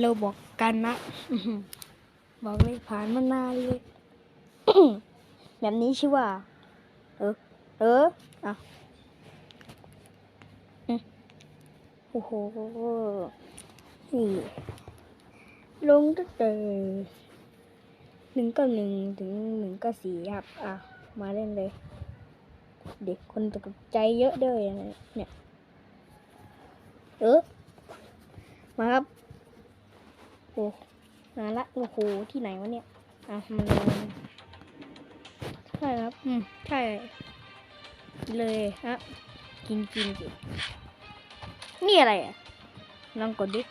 เราบอกกันนะ บอกเลยผ่านมานานเลย แบบนี้ชื่อว่า เออ เอออะโอ้โห นี่ ลงตั้งแต่หนึ่งกับหนึ่งถึงหนึ่งกับสี่ครับ อะ มาเล่นเลย เด็กคนตกใจเยอะด้วยนะเนี่ย เออ มาครับ โอ้มาละโอ้โหที่ไหนวะเนี่ยอะมาเลยใช่ครับอืมใช่เลยฮะกินกินกินนี่อะไรอะลองกดดิ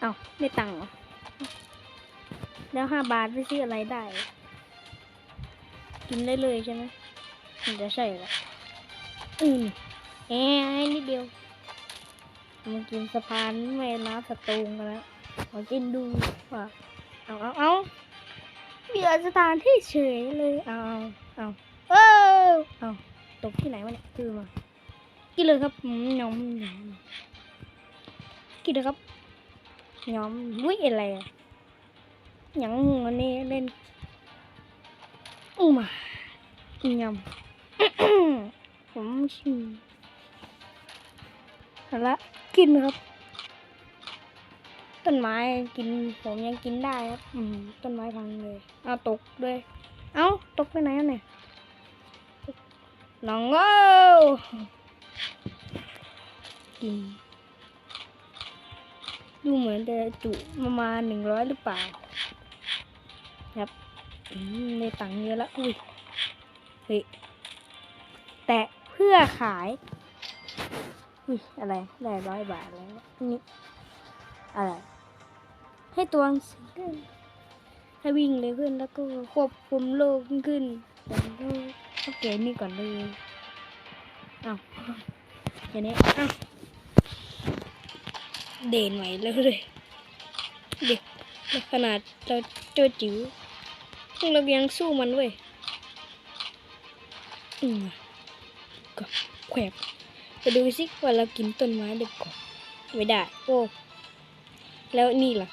เอ้าไม่ตังค์เหรอแล้วห้าบาทไปซื้ออะไรได้ กินได้เลยใช่ไหมมันจะใช่เหรออืมแอร์นิดเดียวมากินสะพานแม่น้ำสตูงกันแล้ว มากินดูว่าเอาเอาเอาเบียร์สถานที่เฉยเลยเอาเอาเอาเออเอาตกที่ไหนวะเนี่ยคือมากินเลยครับอืมยอมยอมกินเลยครับยอมวิ่งอะไรอะหยังหัวนี่เล่นอู้มายำผมชิมเอาละกินครับ ต้นไม้กินผมยังกินได้ครับอืมต้นไม้พังเลยเอาตกด้วย เอาตกไปไหนเนี่ยน้องเอ้กิน ดูเหมือนจะจุประมาณหนึ่งร้อยหรือเปล่า ครับในตังเยอะแล้วอุ้ยเฮ้ยแตะเพื่อขายอุ้ยอะไร ได้ร้อยบาทแล้วนี่อะไร ให้ตัวหนังสือขึ้นให้วิ่งเร็วขึ้นแล้วก็ควบคุมโลกขึ้นผมก็โอเคนี่ก่อนเลยอ้าวอย่างนี้อ้าวเด่นใหม่เลยเลยเด็กขนาดเราเจอจิ๋วเรายังสู้มันเว้ยอืมก็แขวบไปดูสิว่าเรากินต้นไม้ได้ก่อนไม่ได้ โอ้ แล้วนี่ล่ะ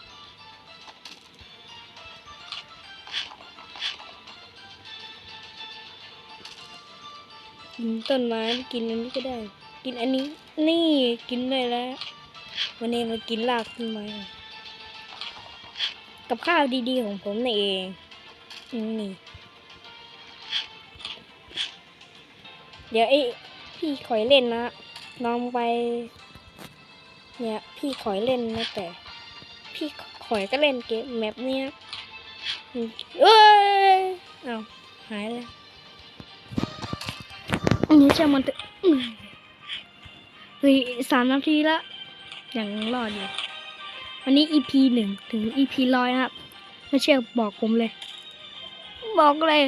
กินต้นไม้กินอันนี้ก็ได้ กินอันนี้ นี่กินได้แล้ว วันนี้มากินรากต้นไม้กับข้าวดีๆของผมนี่เองนี่เดี๋ยวไอ้พี่ขอยเล่นนะลองไป เนี่ย พี่ขอยเล่นนะแต่ พี่ขอยก็เล่นเกมแมปเนี้ยเอ้ยเอาหายแล้ว นี้จะมันเถอะอืมเฮ้ยสามนาทีละยังรอดอยู่วันนี้ EP หนึ่งถึง EP ร้อยนะครับ ไม่เชื่อบอกผมเลย บอกเลย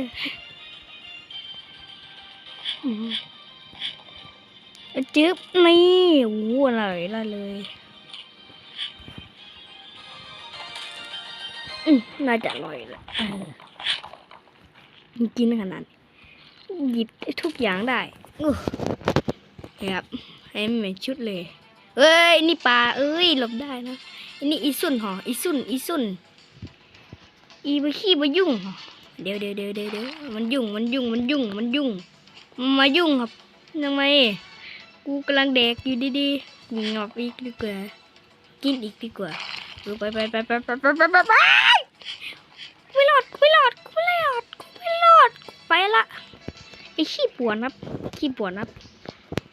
จึ๊บนี่โอ้โหอร่อยละเลยอืมน่าจะอร่อยแหละเอกินขนาดนี้หยิบทุกอย่างได้ อู้ครับให้มันเหมือนชุดเลย เอ้ย นี่ปลา เอ้ย หลบได้นะอันนี้อีสุ่นหออีสุ่นอีสุ่นอีไปขี้ไปยุ่งหอเดี๋ยวเดี๋ยวเดี๋ยวเดี๋ยวเดี๋ยวมันยุ่ง มันยุ่ง มันยุ่ง มันยุ่ง มายุ่งครับทำไม กูกำลังเด็กอยู่ดีๆกูงอบอีกดีกว่า กินอีกดีกว่าเออไปไปไปไปไปไปไปไปไปกูไม่รอดกูไม่รอด ขี้ปวดนะขี้ปวดนะ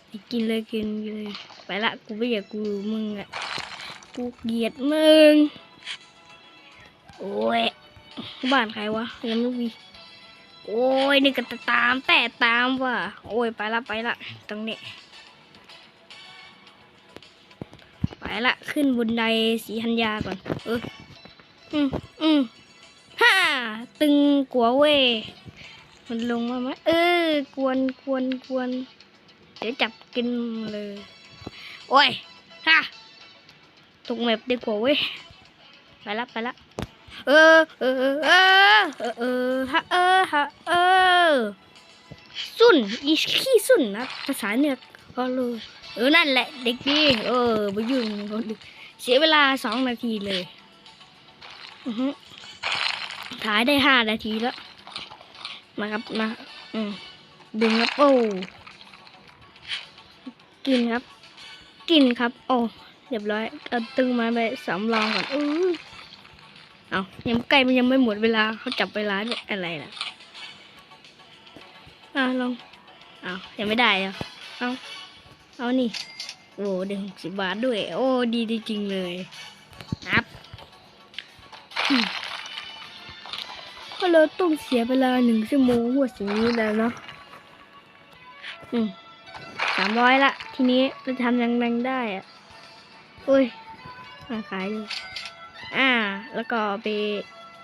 ไอ้กินเลยกินเลยไปละกูไม่อยากกูมึงอะกูเกลียดมึง โอ้ยบ้านใครวะยังไม่มีโอ้ยนี่ก็ตามแต่ตามว่ะโอ้ยไปละไปละตรงนี้ไปละขึ้นบนไดสีธัญญาก่อน เอออืมอืมฮ่าตึงกัวเว้ มันลงมาไหมเออกวนกวนกวนเดี๋ยวจับกินเลย โอ้ยฮ่าตกแมปดีกว่าเว้ยไปละไปละเออเออเออเออฮะเออฮะเออสุนอีขี้สุนนะภาษาเหนือก็รู้เออนั่นแหละเด็กดีเออไปยุ่งเขาดิเสียเวลาสองนาทีเลยอือฮึถ่ายได้ห้านาทีแล้ว มาครับมาอืมดึงครับโอ้กินครับ กินครับ โอ้เรียบร้อยเอาตึงมาไปสำรองก่อนอือเอายังใกล้มันยังไม่หมดเวลาเขาจับเวลาด้วยอะไรล่ะอ่าลองเอายังไม่ได้เอะเอาเอานี่โอ้เดี๋ยวหกสิบบาทด้วย โอ้ดีจริงเลยครับอืม เราต้องเสียเวลาหนึ่งชั่วโมงหัวสีนี้แล้วเนาะอืมสามร้อยละ ทีนี้เราจะทำยังไงได้อะอุ้ยมาขายดูอ่า แล้วก็ไป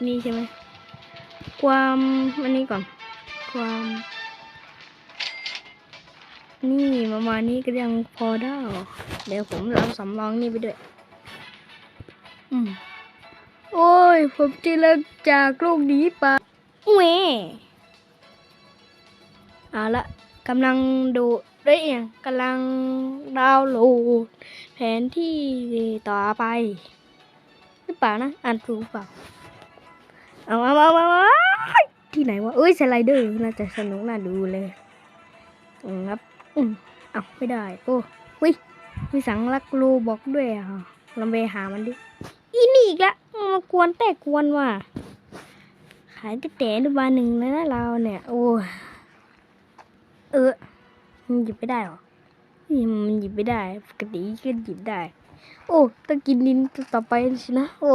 นี่ใช่ไหม ความอันนี้ก่อน ความ นี่ประมาณนี้ก็ยังพอได้ เดี๋ยวผมเอาสำรองนี่ไปด้วย อืม โอ้ย ผมจะเลิกจากโลกนี้ไปเว้เอาละกำลังดูเอ้ยกำลังดาวน์โหลดแผนที่ต่อไปหรือเปล่านะอ่านถูกเปล่าเอามามามามาที่ไหนวะเอ้ยสไลเดอร์น่าจะสนุกน่าดูเลยอืมครับอืมเอาไม่ได้ โอ้วิมีสังลักรูบอกด้วยอะลองไปหามันดิ อีนี่อีกละมากวนแต่กวนว่ะ ขายแต่แต่ดูบาหนึ่งแล้วนะเราเนี่ย โอ้เออมันหยิบไม่ได้หรอนี่มันหยิบไม่ได้ ปกติก็หยิบได้ โอ้ต้องกินดินต่อไปสินะ โอ้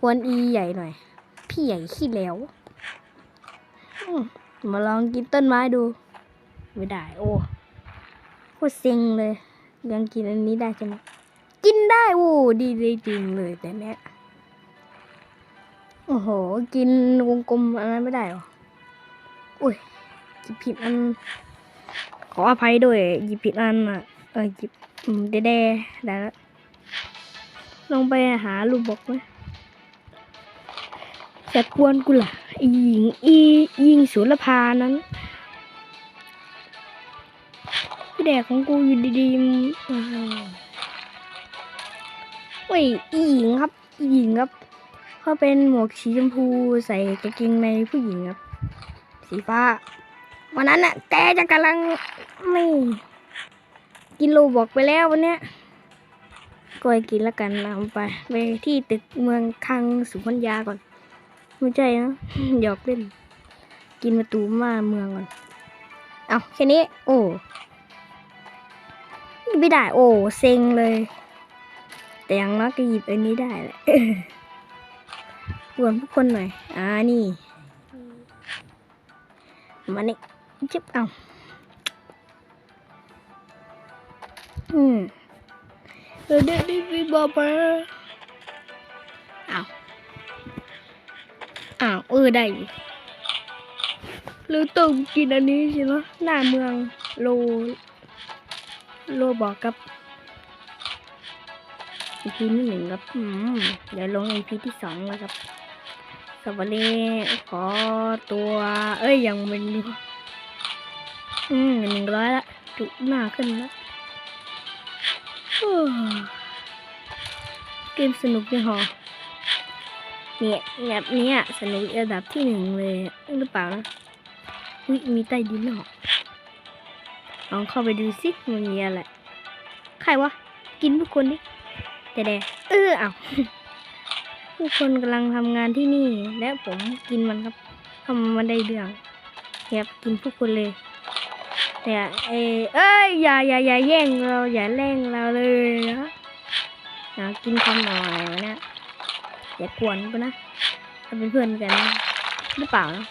กวนอีใหญ่หน่อย พี่ใหญ่ขี้แล้วมาลองกินต้นไม้ดู ไม่ได้ โอ้โคตรเซ็งเลย ยังกินอันนี้ได้ใช่ไหม กินได้โอ้ดีเลยจริงเลยแต่เนี้ยโอ้โห กินวงกลมอันนั้นไม่ได้หรออุ้ยหยิบผิดอัน ขออภัยด้วยหยิบผิดอันอะเออหยิบอืมเดได้แล้วลองไปหาลูกบอกไหมจะกวนกูล่ะอีหญิงอียิงสุรพานั้นแดกของกูอยู่ดีๆมันอ้า เว้ยอีหญิงครับอีหญิงครับเขาเป็นหมวกสีชมพูใส่กางเกงในผู้หญิงครับ สีฟ้า วันนั้นน่ะแกจะกำลังไม่กินโลบอกไปแล้ววันเนี้ยก็ให้กินแล้วกันเอาไปไปที่ตึกเมืองคังสุพรรณยาก่อน ไม่ใช่นะหยอกเล่น กินประตูมาเมืองก่อน เอาแค่นี้ โอ้ไม่ได้ โอ้เซ็งเลย แต่อยังน้อยก็หยิบอันนี้ได้แหละรวมทุกคนหน่อย อ่า นี่ มานี่จิ๊บเอาอืมเออเด็กดีบีบอเบอร์อ้าว อ้าว เออ ได้อยู่หรือต้องกินอันนี้ใช่ไหมหน้าเมืองโล โลบอกกับ EP ที่หนึ่งครับอืมเดี๋ยวลง EP ที่สองแล้วครับสวัสดีขอตัว เอ้ยยังเป็นอยู่อืมหนึ่งร้อยละจุหน้าขึ้นล้วโอ้เกมสนุกจังหรอเนี่ยแบบเนี้ยสนุกระดับที่หนึ่งเลยหรือเปล่านะอุ้ยมีใต้ดินหรอลองเข้าไปดูสิมันมีอะไรใครวะกินทุกคนดิ แดเออเอาผู้คนกำลังทำงานที่นี่ และผมกินมันครับทำมันได้เรื่องครับกินทุกคนเลย แต่เอเอ้ยอย่าอย่าอย่าแย่งเราอย่าแย่งเราเลยนะอย่ากินคำหน่อยวะอย่ากวนกูนะเราเป็นเพื่อนกันหรือเปล่านะ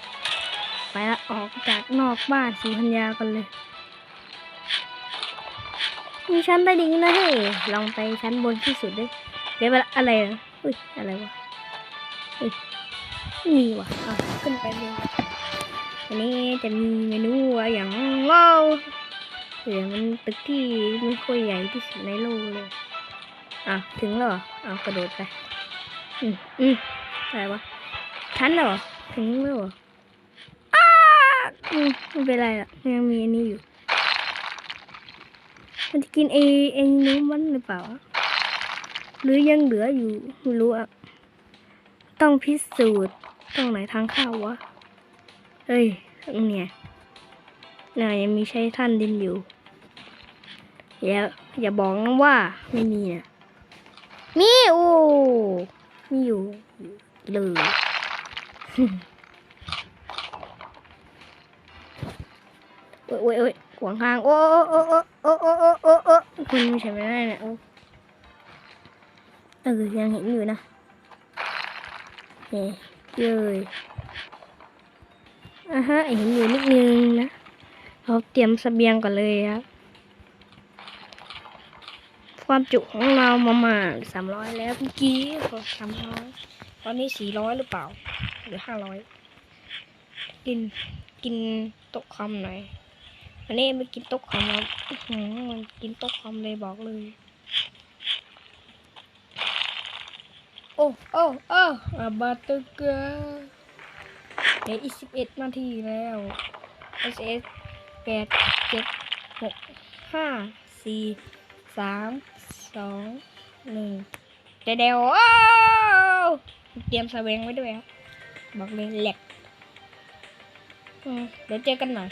ไปละออกจากนอกบ้านสีพัญญากันเลย มีชั้นใต้ดินนะเฮ้ยลองไปชั้นบนที่สุดด้วยเดี๋ยวอะไรอะอุ้ยอะไรวะอุ้ยไม่มีว่ะอะขึ้นไปเลยอันนี้จะมีเมนูอะอย่างว้าวเดี๋ยวมันตึกที่ไม่ค่อยใหญ่ที่สุดในโลกเลยอะถึงแล้วอะกระโดดไปอืมอืมอะไรวะชั้นเหรอถึงแล้วเหรออ้าอืมไม่เป็นไรหรอกยังมีอันนี้อยู่ มันจะกินเอเองรู้มันหรือเปล่า หรือยังเหลืออยู่ไม่รู้อะต้องพิสูจน์ตรงไหนทางเข้าวะ เฮ้ยเนี่ยน่ายังมีใช้ท่านดินอยู่ อย่าอย่าบอกนะว่าไม่มีนะมีโอ้มีอยู่เลยโอ้ยโอ้ยโอ้ย ขวางทาง โอ้โอ้โอ้โอ้โอ้โอ้โอ้โอ้คุณไม่ใช่ไม่ได้นะโอ้เออยังเห็นอยู่นะเฮ้ยเลยอะฮะเห็นอยู่นิดนึงนะเราเตรียมเสบียงก่อนเลยครับความจุของเรามามาสามร้อยแล้วเมื่อกี้ก็สามร้อยตอนนี้สี่ร้อยหรือเปล่า หรือห้าร้อยกินกินโต๊ะคอมหน่อย อันนี้ไม่กินโต๊ะคอมครับอื้อหือมันกินโต๊ะคอมเลยบอกเลย โอ้โอ้โอ้อาบาตเกอร์เหลืออีกสิบเอ็ดนาทีแล้ว S S แปดเจ็ดหกห้าสี่สามสองหนึ่งเดี๋ยวเดี๋ยวเตรียมสเวงไว้ด้วยครับบอกเลยแหลกเดี๋ยวเจอกันหน่อย